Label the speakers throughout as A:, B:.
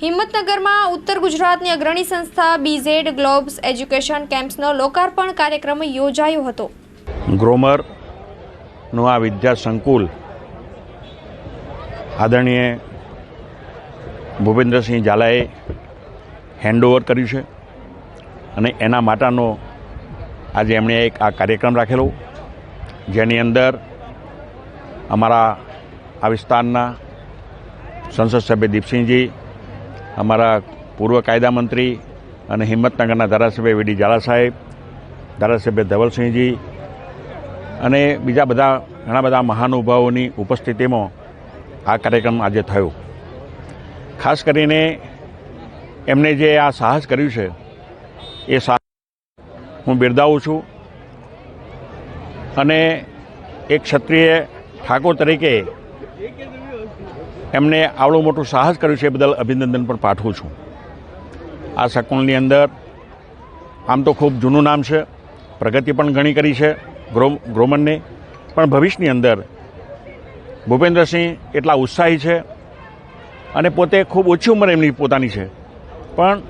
A: હિંમતનગરમાં ઉત્તર ગુજરાતની અગ્રણી સંસ્થા બીઝેડ ગ્લોબ્સ એજ્યુકેશન કેમ્પ્સનો લોકાર્પણ કાર્યક્રમ યોજાયો હતો.
B: ગ્રોમરનું આ વિદ્યા સંકુલ આદરણીય ભૂપેન્દ્રસિંહ ઝાલાએ હેન્ડઓવર કર્યું છે અને એના માટેનો આજે એમણે એક આ કાર્યક્રમ રાખેલો. જેની અંદર અમારા આ વિસ્તારના સંસદ સભ્ય દીપસિંહજી અમારા પૂર્વ કાયદા મંત્રી અને હિંમતનગરના ધારાસભ્ય વીડી ઝાલા સાહેબ, ધારાસભ્ય ધવલસિંહજી અને બીજા બધા ઘણા બધા મહાનુભાવોની ઉપસ્થિતિમાં આ કાર્યક્રમ આજે થયો. ખાસ કરીને એમણે જે આ સાહસ કર્યું છે, એ સાહસ હું બિરદાવું છું. અને એક ક્ષત્રિય ઠાકોર તરીકે એમને આવડું મોટું સાહસ કર્યું છે એ બદલ અભિનંદન પણ પાઠવું છું. આ શકુલની અંદર આમ તો ખૂબ જૂનું નામ છે, પ્રગતિ પણ ઘણી કરી છે ગ્રો, ગ્રોમનને, પણ ભવિષ્યની અંદર ભૂપેન્દ્રસિંહ એટલા ઉત્સાહી છે અને પોતે ખૂબ ઓછી ઉંમર એમની પોતાની છે. પણ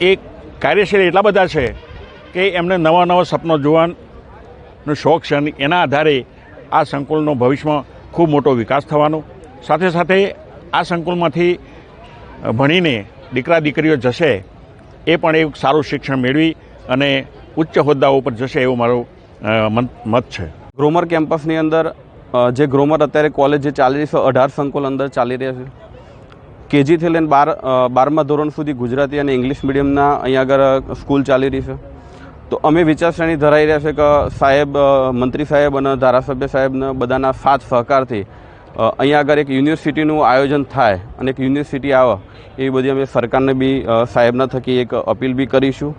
B: એ કાર્યશીલ એટલા બધા છે કે એમને નવા નવા સપનો જોવાનો શોખ છે અને એના આધારે આ સંકુલનો ભવિષ્યમાં ખૂબ મોટો વિકાસ થવાનો સાથે સાથે આ સંકુલમાંથી ભણીને દીકરા દીકરીઓ જશે, એ પણ એક સારું શિક્ષણ મેળવી અને ઉચ્ચ હોદ્દાઓ ઉપર જશે એવું મારું મત છે.
C: ગ્રોમર કેમ્પસની અંદર જે ગ્રોમર અત્યારે કોલેજ જે ચાલી રહી છે, અઢાર સંકુલ અંદર ચાલી રહ્યા છે. કેજીથી લઈને બાર બારમા ધોરણ સુધી ગુજરાતી અને ઇંગ્લિશ મીડિયમના અહીંયા આગળ સ્કૂલ ચાલી રહી છે. તો અમે વિચારશ્રેણી ધરાઈ રહ્યા છે કે સાહેબ મંત્રી સાહેબ અને ધારાસભ્ય સાહેબના બધાના સાથ સહકારથી અહીંયા આગળ એક યુનિવર્સિટીનું આયોજન થાય અને એક યુનિવર્સિટી આવે, એવી બધી અમે સરકારને બી સાહેબના થકી એક અપીલ બી કરીશું.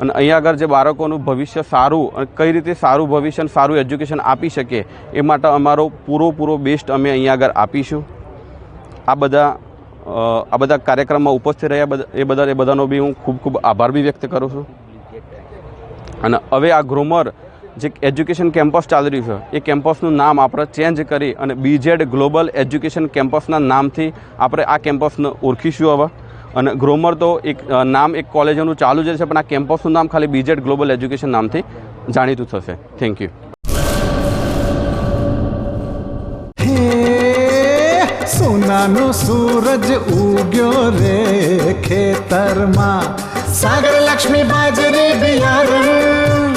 C: અને અહીંયા આગળ જે બાળકોનું ભવિષ્ય સારું, અને કઈ રીતે સારું ભવિષ્ય અને સારું એજ્યુકેશન આપી શકે એ માટે અમારો પૂરો પૂરો બેસ્ટ અમે અહીંયા આગળ આપીશું. આ બધા આ બધા કાર્યક્રમમાં ઉપસ્થિત રહ્યા એ બધા એ બધાનો બી હું ખૂબ ખૂબ આભાર બી વ્યક્ત કરું છું. અને હવે આ ગ્રોમર જે એજ્યુકેશન કેમ્પસ ચાલી રહ્યું છે એ કેમ્પસનું નામ આપણે ચેન્જ કરી અને બીજેડ ગ્લોબલ એજ્યુકેશન કેમ્પસના નામથી આપણે આ કેમ્પસને ઓળખીશું હવે. અને ગ્રોમર તો એક નામ એક કોલેજનું ચાલુ જ છે પણ આ કેમ્પસનું નામ ખાલી બીજેડ ગ્લોબલ એજ્યુકેશન નામથી જાણીતું થશે. થેન્ક યુ
D: હે સોનાનો સૂરજ ઉગ્યો રે ખેતરમાં. સાગર લક્ષ્મી બાજરી બિયારણ.